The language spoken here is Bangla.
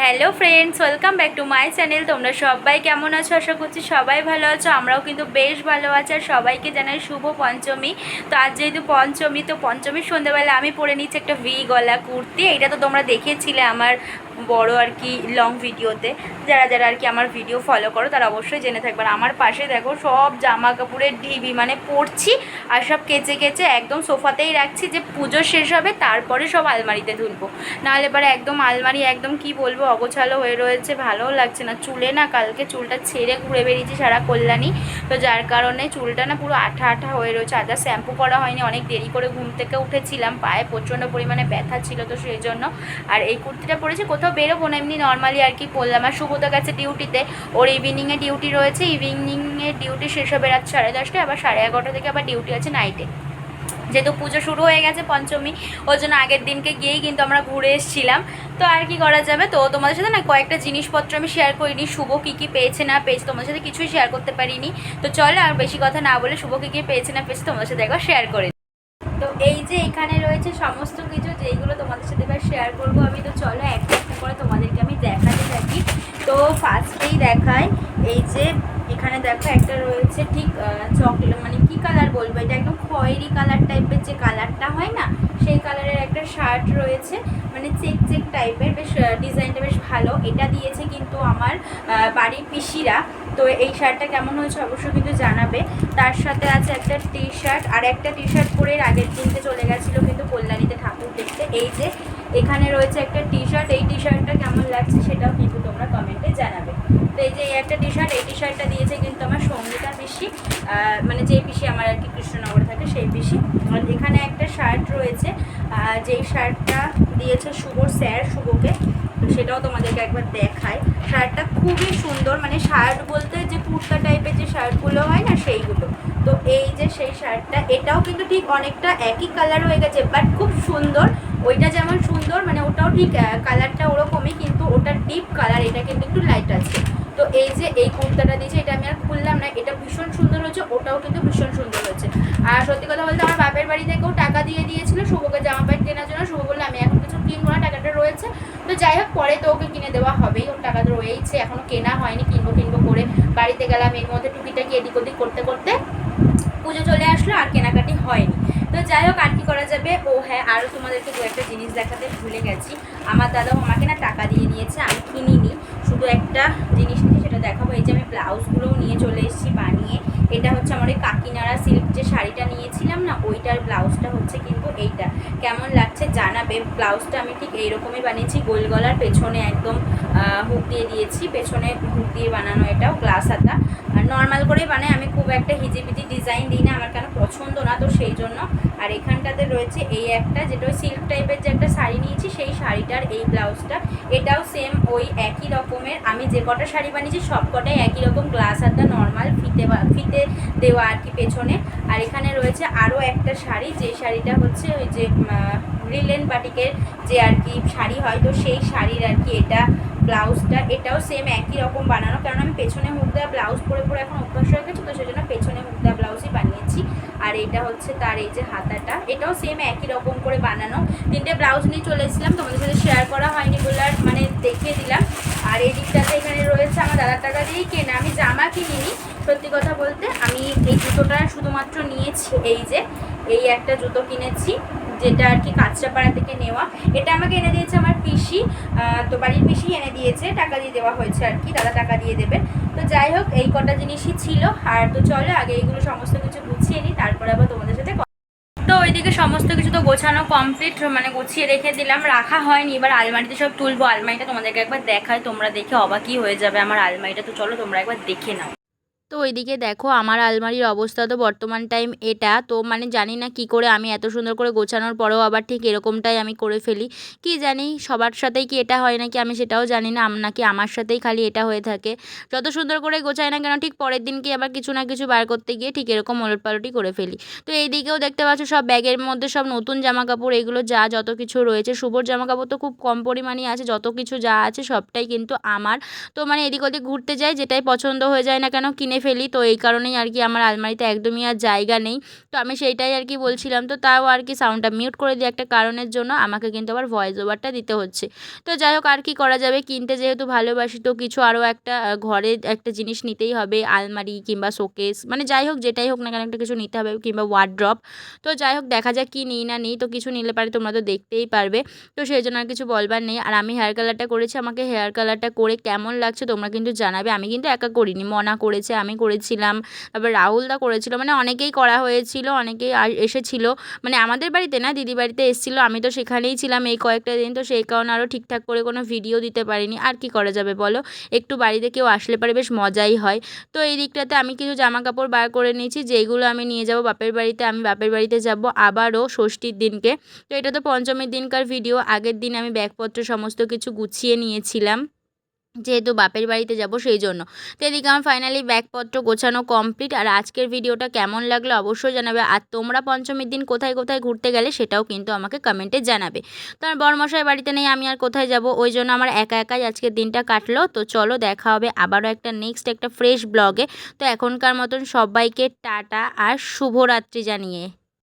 Hello friends, welcome back to my channel. তোমরা সবাই কেমন আছো? আশা করছি সবাই ভালো আছো। আমরাও কিন্তু বেশ ভালো আছি আর সবাইকে জানাই শুভ পঞ্চমী। তো আজ যেহেতু পঞ্চমী, তো পঞ্চমীর সন্ধ্যাবেলা আমি পরে নিচ্ছি একটা ভি গলা কুর্তি। এটা তো তোমরা দেখেছিলে আমার বড় আর কি লং ভিডিওতে। যারা যারা আর কি আমার ভিডিও ফলো করো, তারা অবশ্যই জেনে থাকবে। আর আমার পাশে দেখো সব জামা কাপড়ের ঢিবি মানে পরছি আর সব কেচে কেচে একদম সোফাতেই রাখছি যে পুজো শেষ হবে, তারপরে সব আলমারিতে তুলবো নাহলে পরে একদম আলমারি একদম কি বলব, অগোছালো হয়ে রয়েছে, ভালোও লাগছে না। চুলে না, কালকে চুলটা ছেড়ে ঘুরে বেরিয়েছি সারা কল্যাণী। তো যার কারণে চুলটা না পুরো আঠা আঠা হয়ে রয়েছে। আর শ্যাম্পু করা হয়নি, অনেক দেরি করে ঘুম থেকে উঠেছিলাম। পায়ে প্রচণ্ড পরিমাণে ব্যথা ছিল তো সেই জন্য। আর এই কুর্তিটা পরেছি কোথাও বেরোবো না, এমনি নর্মালি আর কি পরলাম আর শুভতো গেছে ডিউটিতে ওর ইভিনিংয়ে ডিউটি রয়েছে। ইভিনিংয়ে ডিউটি শেষ হবে রাত সাড়ে দশটায়, আবার সাড়ে এগারোটা থেকে আবার ডিউটি আছে নাইটে যেহেতু পুজো শুরু হয়ে গেছে পঞ্চমী ওই জন্য আগের দিনকে গিয়েই কিন্তু আমরা ঘুরে এসেছিলাম। তো আর কি করা যাবে? তো তোমাদের সাথে না কয়েকটা জিনিসপত্র আমি শেয়ার করিনি। শুভ কী কী পেয়েছে না পেয়েছে তোমাদের সাথে কিছুই শেয়ার করতে পারিনি। তো চলো আর বেশি কথা না বলে শুভ কী কী পেয়েছে না পেয়েছে তোমাদের সাথে একবার শেয়ার করে। তো এই যে এখানে রয়েছে সমস্ত কিছু, যেইগুলো তোমাদের সাথে এবার শেয়ার করব আমি, তো চলো একটা করে তোমাদেরকে আমি দেখাতে থাকি। তো ফার্স্টেই দেখায় এই যে এখানে দেখো একটা রয়েছে ঠিক চকলেট মানে কি কালার বলব? এটা একদম খয়েরি কালার টাইপের যে কালারটা হয় না, সেই কালারের একটা শার্ট রয়েছে। মানে চেক চেক টাইপের বেশ ডিজাইনটা বেশ ভালো। এটা দিয়েছে কিন্তু আমার বাড়ির পিসিরা। তো এই শার্টটা কেমন হয়েছে অবশ্যই কিন্তু জানাবে। তার সাথে আছে একটা টি শার্ট আর একটা টি শার্ট পরে আগের দিনকে চলে গেছিল কিন্তু কল্যাণীতে ঠাকুর দেখতে। এই যে এখানে রয়েছে একটা টি শার্ট এই টি শার্টটা কেমন লাগছে সেটাও কিন্তু তোমরা কমেন্টে জানাবে। তো এই যে এই একটা টি শার্ট এই টি শার্টটা দিয়েছে কিন্তু আমার সঙ্গীতা পিসি মানে যে পিসি আমার আর কি কৃষ্ণনগরে থাকে সেই পিসি। এখানে একটা শার্ট রয়েছে যেই শার্টটা দিয়েছে শুভ, স্যার শুভকে, তো সেটাও তোমাদেরকে একবার দেখায় শার্টটা খুবই সুন্দর মানে শার্ট বলতে যে কুর্তা টাইপের যে শার্টগুলো হয় না সেইগুলো। তো এই যে সেই শার্টটা এটাও কিন্তু ঠিক অনেকটা একই কালার হয়ে গেছে বাট খুব সুন্দর। ওইটা যেমন সুন্দর মানে ওটাও ঠিক কালারটা ওরকমই, কিন্তু ওটা ডিপ কালার এটা কিন্তু একটু লাইট আছে। তো এই যে এই কুর্তাটা দিয়েছে, এটা আমি আর খুললাম না, এটা ভীষণ সুন্দর হয়েছে, ওটাও কিন্তু ভীষণ সুন্দর হয়েছে। আর সত্যি কথা বলতে আমার বাপের বাড়ি থেকেও টাকা দিয়ে দিয়েছিল, শুভকে জামা প্যান্ট কেনার জন্য, শুভ বলল, আমি এখন কিছু কিনবো না, টাকাটা রয়েছে। তো যাই হোক, পরে তো ওকে কিনে দেওয়া হবেই, ওর টাকা রয়েইছে, এখনও কেনা হয়নি, কিনবো কিনবো করে বাড়িতে গেলাম, এর মধ্যে টুকিটাকি এদিক ওদিক করতে করতে পুজো চলে আসলো, আর কেনাকাটি হয়নি। তো যাই হোক, আর কি করা যাবে? ও হ্যাঁ আরও তোমাদেরকে দু একটা জিনিস দেখাতে ভুলে গেছি। আমার দাদাও আমাকে না টাকা দিয়ে দিয়েছে আমি কিনিনি। শুধু একটা জিনিস নিয়ে সেটা দেখাবো। এই যে আমি ব্লাউজগুলোও নিয়ে চলে এসেছি বানিয়ে। এটা হচ্ছে আমার ওই কাকিনাড়া সিল্ক যে শাড়িটা নিয়েছিলাম না, ওইটার ব্লাউজটা হচ্ছে কিন্তু এইটা। কেমন লাগছে জানাবে? ব্লাউজটা আমি ঠিক এইরকমই বানিয়েছি, গোল গলার পেছনে একদম হুক দিয়ে দিয়েছি। পেছনে হুক দিয়ে বানানো এটাও, গ্লাস আর নর্মাল করেই বানাই আমি খুব একটা হিজিবিজি ডিজাইন দিই না, আমার কেন পছন্দ না, তো সেই জন্য আর এখানটাতে রয়েছে এই একটা, যেটা ওই সিল্ক টাইপের যে একটা শাড়ি নিয়েছি, সেই শাড়িটার এই ব্লাউজটা এটাও সেম ওই একই রকমের। আমি যে কটা শাড়ি বানিয়েছি, সব কটাই একই রকম গ্লাস হাতা নর্মাল ফিতে ফিতে দেওয়া আর কি পেছনে। আর এখানে রয়েছে আরও একটা শাড়ি, যে শাড়িটা হচ্ছে ওই যে রিলেন বাটিকের যে আর কি শাড়ি হয়, তো সেই শাড়ির আর কি এটা ব্লাউজটা এটাও সেম একই রকম বানানো কারণ আমি পেছনে মুখ দেওয়া ব্লাউজ পরে পরে এখন অভ্যাস হয়ে গেছে, তো সেই জন্য পেছনে মুখ দেওয়া ব্লাউজই বানিয়েছি। আর এটা হচ্ছে তার এই যে হাতাটা। এটাও সেম একই রকম করে বানানো। তিনটে ব্লাউজ নিয়ে চলে এসেছিলাম, তোমাদের সাথে শেয়ার করা হয়নি বলে আর মানে দেখিয়ে দিলাম। আর এই দিকটাতে এখানে রয়েছে আমার দাদার টাকা দিয়েই কেনা। আমি জামা কিনিনি, সত্যি কথা বলতে আমি এই জুতোটা শুধুমাত্র নিয়েছি। এই যে, এই একটা জুতো কিনেছি। যেটা আর কি কাঁচরাপাড়া থেকে নেওয়া। এটা আমাকে এনে দিয়েছে আমার পিসি তো বাড়ির পিসি এনে দিয়েছে, টাকা দিয়ে দেওয়া হয়েছে আর কি, দাদা টাকা দিয়ে দেবে। তো যাই হোক, এই কটা জিনিসই ছিল। আর তো চলো, আগে এইগুলো সমস্ত কিছু গুছিয়ে নিই, তারপরে আবার তোমাদের সাথে তো ওইদিকে সমস্ত কিছু তো গোছানো কমপ্লিট মানে গুছিয়ে রেখে দিলাম। রাখা হয়নি, এবার আলমারিতে সব তুলবো। আলমারিটা তোমাদেরকে একবার দেখায় তোমরা দেখে অবাকই হয়ে যাবে আমার আলমারিটা। তো চলো, তোমরা একবার দেখে নাও। তো ওইদিকে দেখো আমার আলমারির অবস্থা তো বর্তমান টাইম এটা। তো মানে জানি না কি করে আমি এত সুন্দর করে গোছানোর পরেও আবার ঠিক এরকমটাই আমি করে ফেলি। কি জানি সবার সাথেই কি এটা হয় নাকি আমি সেটাও জানি না নাকি আমার সাথেই খালি এটা হয়ে থাকে। যত সুন্দর করে গোছায় না কেন ঠিক পরের দিনকে আবার কিছু না কিছু বার করতে গিয়ে ঠিক এরকম ওলট পালটই করে ফেলি। তো এই দিকেও দেখতে পাচ্ছ সব ব্যাগের মধ্যে সব নতুন জামা কাপড় এগুলো যা যত কিছু রয়েছে শুভর জামা কাপড় তো খুব কম পরিমাণে আছে, যত কিছু যা আছে সবটাই কিন্তু আমার। তো মানে এদিক ওদিক ঘুরতে যাই, যেটাই পছন্দ হয়ে যায় না কেন কিনে এনে ফেলি। তো এই কারণেই আর কি আমার আলমারিতে একদমই আর জায়গা নেই। তো আমি সেইটাই আর কি বলছিলাম। তো তাও আর কি সাউন্ডটা মিউট করে দিয়ে একটা কারণের জন্য আমাকে কিন্তু আবার ভয়েস ওভারটা দিতে হচ্ছে। তো যাই হোক, আর কি করা যাবে? কিনতে যেহেতু ভালোবাসি, তো কিছু আরও একটা ঘরে একটা জিনিস নিতেই হবে। আলমারি কিংবা শোকেস মানে যাই হোক, যেটাই হোক না কেন একটা কিছু নিতে হবে কিংবা ওয়ার্ড্রপ তো যাই হোক, দেখা যাক কী নিই না নিই। তো কিছু নিলে পারে তোমরা তো দেখতেই পারবে। তো সেই জন্য আর কিছু বলবার নেই। আর আমি হেয়ার কালারটা করেছি। আমাকে হেয়ার কালারটা করে কেমন লাগছে তোমরা কিন্তু জানাবে। আমি কিন্তু একা করিনি। মনা করেছে আমি করেছিলাম, তারপর রাহুলদা করেছিল মানে অনেকেই করা হয়েছিল, অনেকেই এসেছিল। মানে আমাদের বাড়িতে না দিদি বাড়িতে এসেছিল, আমি তো সেখানেই ছিলাম এই কয়েকটা দিন, তো সেই কারণে আরও ঠিকঠাক করে কোনো ভিডিও দিতে পারিনি। আর কি করা যাবে বলো? একটু বাড়িতে কেউ আসলে পারে, বেশ মজাই হয়। তো এই দিকটাতে আমি কিছু জামা কাপড় বার করে নিয়েছি, যেইগুলো আমি নিয়ে যাব বাপের বাড়িতে, আমি বাপের বাড়িতে যাব আবারও ষষ্ঠীর দিনকে। তো এটা তো পঞ্চমীর দিনকার ভিডিও আগের দিন আমি ব্যাগপত্র সমস্ত কিছু গুছিয়ে নিয়েছিলাম। যেহেতু বাপের বাড়িতে যাব সেই জন্য। তো এদিকে আমার ফাইনালি ব্যাগপত্র গোছানো কমপ্লিট আর আজকের ভিডিওটা কেমন লাগল অবশ্যই জানাবে। আর তোমরা পঞ্চমীর দিন কোথায় কোথায় ঘুরতে গেলে সেটাও কিন্তু আমাকে কমেন্টে জানাবে। তো আমার বড়মশাই বাড়িতে নেই, আমি আর কোথায় যাব? ওই জন্য আমার একা একাই আজকের দিনটা কাটলো। তো চলো দেখা হবে আবারও একটা নেক্সট একটা ফ্রেশ ব্লগে তো এখনকার মতন সবাইকে টাটা আর শুভরাত্রি জানিয়ে।